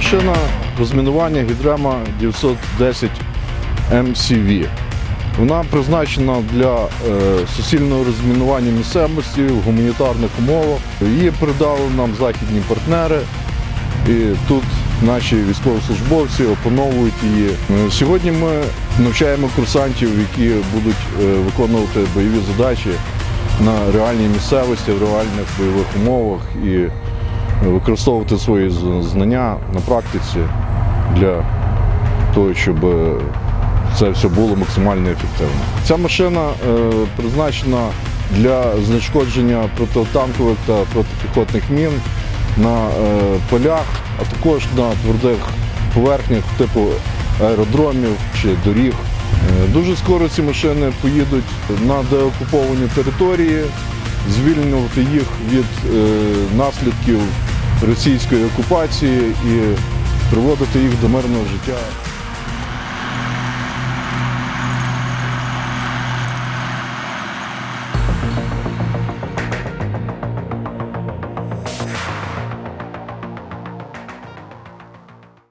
машина розмінування Гідрема 910 MCV. Вона призначена для е, суцільного розмінування місцевості в гуманітарних умовах. Її передали нам західні партнери. І тут наші військовослужбовці опановують її. Е, Сьогодні ми навчаємо курсантів, які будуть е, виконувати бойові задачі на реальній місцевості, в реальних бойових умовах і використовувати свої знання на практиці для того, щоб е, це все було максимально ефективно. Ця машина е, призначена для знешкодження протитанкових та протипіхотних мін на е, полях, а також на твердих поверхнях типу аеродромів чи доріг. Дуже скоро ці машини поїдуть на деокуповані території, звільнювати їх від наслідків російської окупації і приводити їх до мирного життя.